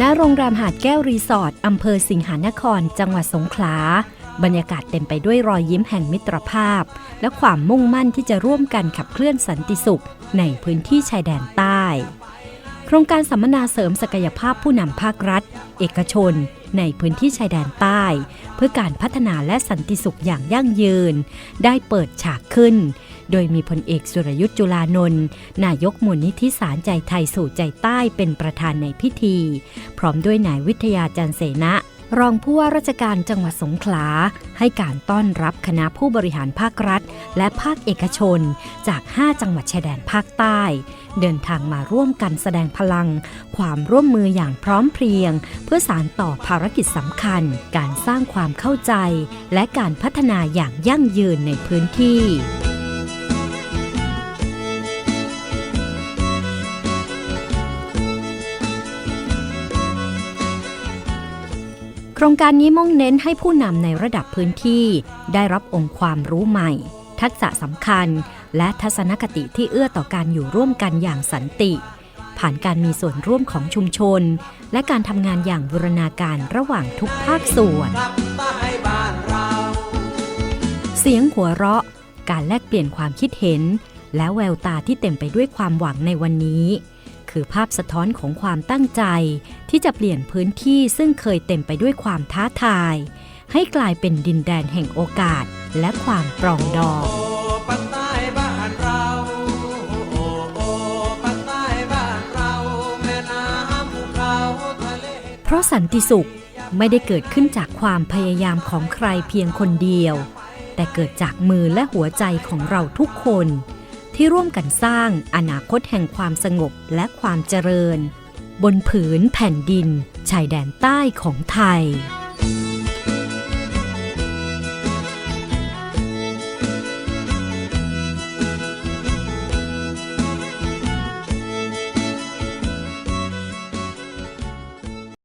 ณโรงแรมหาดแก้วรีสอร์ทอำเภอสิงหานคร จังหวัดสงขลา บรรยากาศเต็มไปด้วยรอยยิ้มแห่งมิตรภาพ และความมุ่งมั่นที่จะร่วมกันขับเคลื่อนสันติสุข ในพื้นที่ชายแดนใต้ โครงการสัมมนาเสริมศักยภาพผู้นำภาครัฐ เอกชน ในพื้นที่ชายแดนใต้ เพื่อการพัฒนาและสันติสุขอย่างยั่งยืน ได้เปิดฉากขึ้น โดยมีพลเอกสุรยุทธ์จุลานนท์นายกมูลนิธิสารใจไทยสู่ใจใต้เป็นประธานในพิธี พร้อมด้วยนายวิทยาจันเสนะ รองผู้ว่าราชการจังหวัดสงขลา ให้การต้อนรับคณะผู้บริหารภาครัฐ และภาคเอกชน จาก 5 จังหวัดชายแดนภาคใต้ เดินทางมาร่วมกันแสดงพลัง ความร่วมมืออย่างพร้อมเพรียง เพื่อสารต่อภารกิจสำคัญ การสร้างความเข้าใจ และการพัฒนาอย่างยั่งยืนในพื้นที่ รงการนี้มุ่งเน้นให้ผู้นำในระดับพื้นที่ ได้รับองค์ความรู้ใหม่ ทักษะสำคัญ และทัศนคติที่เอื้อต่อการอยู่ร่วมกันอย่างสันติ ผ่านการมีส่วนร่วมของชุมชน และการทำงานอย่างบูรณาการระหว่างทุกภาคส่วน เสียงหัวเราะ การแลกเปลี่ยนความคิดเห็น และแววตาที่เต็มไปด้วยความหวังในวันนี้ คือภาพสะท้อนของความตั้งใจ ที่จะเปลี่ยนพื้นที่ซึ่งเคยเต็มไปด้วยความท้าทาย ให้กลายเป็นดินแดนแห่งโอกาสและความปรองดองปักเพราะสันติสุขไม่ได้เกิดขึ้นจากความพยายามของใครเพียงคนเดียว แต่เกิดจากมือและหัวใจของเราทุกคน ที่ร่วมกันสร้างอนาคตแห่งความสงบและความเจริญ บนผืนแผ่นดิน ชายแดนใต้ของไทย